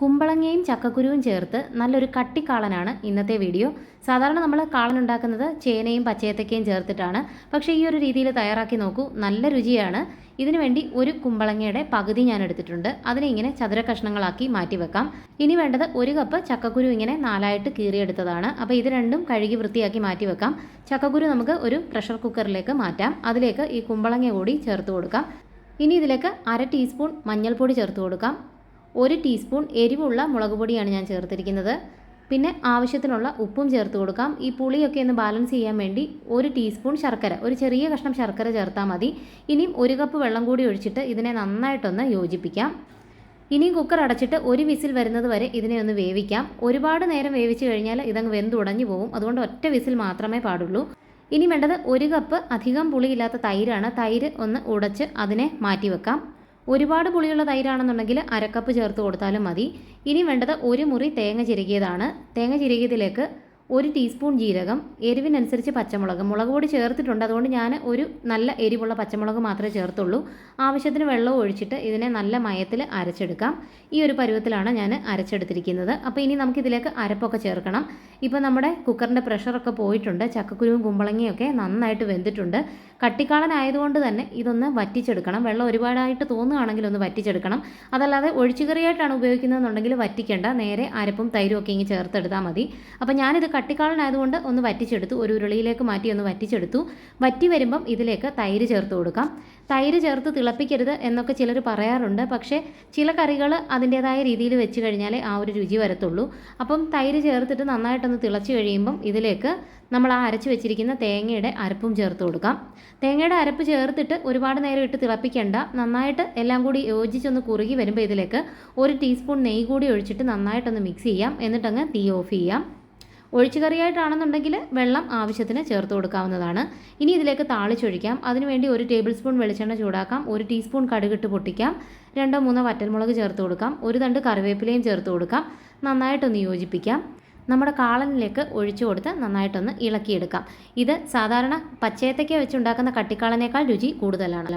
കുമ്പളങ്ങയും ചക്കക്കുരുവും ചേർത്ത് നല്ലൊരു കട്ടിക്കാളനാണ് ഇന്നത്തെ വീഡിയോ. സാധാരണ നമ്മൾ കാളൻ ഉണ്ടാക്കുന്നത് ചേനയും പച്ചയത്തക്കയും ചേർത്തിട്ടാണ്. പക്ഷേ ഈ ഒരു രീതിയിൽ തയ്യാറാക്കി നോക്കൂ. നല്ല രുചിയാണ്. ഇതിനു വേണ്ടി ഒരു കുമ്പളങ്ങയുടെ പകുതി ഞാൻ എടുത്തിട്ടുണ്ട്. അതിനെ ഇങ്ങനെ ചതുര കഷ്ണങ്ങളാക്കി മാറ്റി വെക്കാം. ഇനി വേണ്ടത് ഒരു കപ്പ് ചക്കക്കുരു ഇങ്ങനെ നാലായിട്ട് കീറിയെടുത്തതാണ്. അപ്പോൾ ഇത് രണ്ടും കഴുകി വൃത്തിയാക്കി മാറ്റി വെക്കാം. ചക്കക്കുരു നമുക്ക് ഒരു പ്രഷർ കുക്കറിലേക്ക് മാറ്റാം. അതിലേക്ക് ഈ കുമ്പളങ്ങ കൂടി ചേർത്ത് കൊടുക്കാം. ഇനി ഇതിലേക്ക് അര ടീസ്പൂൺ മഞ്ഞൾപ്പൊടി ചേർത്ത് കൊടുക്കാം. ഒരു ടീസ്പൂൺ എരിവുള്ള മുളക് പൊടിയാണ് ഞാൻ ചേർത്തിരിക്കുന്നത്. പിന്നെ ആവശ്യത്തിനുള്ള ഉപ്പും ചേർത്ത് കൊടുക്കാം. ഈ പുളിയൊക്കെ ഒന്ന് ബാലൻസ് ചെയ്യാൻ വേണ്ടി ഒരു ടീസ്പൂൺ ശർക്കര ഒരു ചെറിയ കഷ്ണം ശർക്കര ചേർത്താൽ മതി. ഇനിയും ഒരു കപ്പ് വെള്ളം കൂടി ഒഴിച്ചിട്ട് ഇതിനെ നന്നായിട്ടൊന്ന് യോജിപ്പിക്കാം. ഇനിയും കുക്കർ അടച്ചിട്ട് ഒരു വിസിൽ വരുന്നത് വരെ ഇതിനെ ഒന്ന് വേവിക്കാം. ഒരുപാട് നേരം വേവിച്ച് കഴിഞ്ഞാൽ ഇതങ്ങ് വെന്തുടഞ്ഞു പോകും. അതുകൊണ്ട് ഒറ്റ വിസിൽ മാത്രമേ പാടുള്ളൂ. ഇനി വേണ്ടത് ഒരു കപ്പ് അധികം പുളിയില്ലാത്ത തൈരാണ്. തൈര് ഒന്ന് ഉടച്ച് അതിനെ മാറ്റി വെക്കാം ഒരുപാട് പുളിയുള്ള തൈരാണെന്നുണ്ടെങ്കിൽ അരക്കപ്പ് ചേർത്ത് കൊടുത്താലും മതി. ഇനി വേണ്ടത് ഒരു മുറി തേങ്ങ ചിരകിയതാണ്. തേങ്ങ ചിരകിയതിലേക്ക് ഒരു ടീസ്പൂൺ ജീരകം എരിവിനനുസരിച്ച് പച്ചമുളക്. മുളക് പൊടി ചേർത്തിട്ടുണ്ട്. അതുകൊണ്ട് ഞാൻ ഒരു നല്ല എരിവുള്ള പച്ചമുളക് മാത്രമേ ചേർത്തുള്ളൂ. ആവശ്യത്തിന് വെള്ളവും ഒഴിച്ചിട്ട് ഇതിനെ നല്ല മയത്തിൽ അരച്ചെടുക്കാം. ഈ ഒരു പരുവത്തിലാണ് ഞാൻ അരച്ചെടുത്തിരിക്കുന്നത്. അപ്പോൾ ഇനി നമുക്ക് ഇതിലേക്ക് അരപ്പൊക്കെ ചേർക്കണം. ഇപ്പോൾ നമ്മുടെ കുക്കറിന്റെ പ്രഷറൊക്കെ പോയിട്ടുണ്ട്. ചക്കക്കുരുവും കുമ്പളങ്ങിയൊക്കെ നന്നായിട്ട് വെന്തിട്ടുണ്ട്. കട്ടിക്കാളനായതുകൊണ്ട് തന്നെ ഇതൊന്ന് വറ്റിച്ചെടുക്കണം. വെള്ളം ഒരുപാടായിട്ട് തോന്നുകയാണെങ്കിൽ ഒന്ന് വറ്റിച്ചെടുക്കണം. അതല്ലാതെ ഒഴിച്ചുകറിയായിട്ടാണ് ഉപയോഗിക്കുന്നതെന്നുണ്ടെങ്കിൽ വറ്റിക്കേണ്ട. നേരെ അരപ്പും തൈരും ഒക്കെ ഇങ്ങനെ ചേർത്തെടുത്താൽ മതി. അപ്പോൾ ഞാനിത് കട്ടിക്കാളനായതുകൊണ്ട് ഒന്ന് വറ്റിച്ചെടുത്തു. ഒരു ഉരുളിയിലേക്ക് മാറ്റി ഒന്ന് വറ്റിച്ചെടുത്തു. വറ്റി വരുമ്പം ഇതിലേക്ക് തൈര് ചേർത്ത് കൊടുക്കാം. തൈര് ചേർത്ത് തിളപ്പിക്കരുത് എന്നൊക്കെ ചിലർ പറയാറുണ്ട്. പക്ഷേ ചില കറികൾ അതിന്റേതായ രീതിയിൽ വെച്ച് കഴിഞ്ഞാലേ ആ ഒരു രുചി വരത്തുള്ളൂ. അപ്പം തൈര് ചേർത്തിട്ട് നന്നായിട്ടൊന്ന് തിളച്ച് കഴിയുമ്പം ഇതിലേക്ക് നമ്മൾ ആ അരച്ച് വെച്ചിരിക്കുന്ന തേങ്ങയുടെ അരപ്പും ചേർത്ത് കൊടുക്കാം. തേങ്ങയുടെ അരപ്പ് ചേർത്തിട്ട് ഒരുപാട് നേരം ഇട്ട് തിളപ്പിക്കേണ്ട. നന്നായിട്ട് എല്ലാം കൂടി യോജിച്ചൊന്ന് കുറുകി വരുമ്പോൾ ഇതിലേക്ക് ഒരു ടീസ്പൂൺ നെയ്യ് കൂടി ഒഴിച്ചിട്ട് നന്നായിട്ടൊന്ന് മിക്സ് ചെയ്യാം. എന്നിട്ടങ്ങ് തീ ഓഫ് ചെയ്യാം. ഒഴിച്ചു കറിയായിട്ടാണെന്നുണ്ടെങ്കിൽ വെള്ളം ആവശ്യത്തിന് ചേർത്ത് കൊടുക്കാവുന്നതാണ്. ഇനി ഇതിലേക്ക് താളിച്ചൊഴിക്കാം. അതിനുവേണ്ടി ഒരു ടേബിൾ സ്പൂൺ വെളിച്ചെണ്ണ ചൂടാക്കാം. ഒരു ടീസ്പൂൺ കടുകിട്ട് പൊട്ടിക്കാം. രണ്ടോ മൂന്നോ വറ്റൽമുളക് ചേർത്ത് കൊടുക്കാം. ഒരു തണ്ട് കറിവേപ്പിലയും ചേർത്ത് കൊടുക്കാം. നന്നായിട്ടൊന്ന് യോജിപ്പിക്കാം. നമ്മുടെ കാളനിലേക്ക് ഒഴിച്ചു കൊടുത്ത് നന്നായിട്ടൊന്ന് ഇളക്കിയെടുക്കാം. ഇത് സാധാരണ പച്ചയത്തയ്ക്ക വെച്ചുണ്ടാക്കുന്ന കട്ടിക്കാളനേക്കാൾ രുചി കൂടുതലാണ്.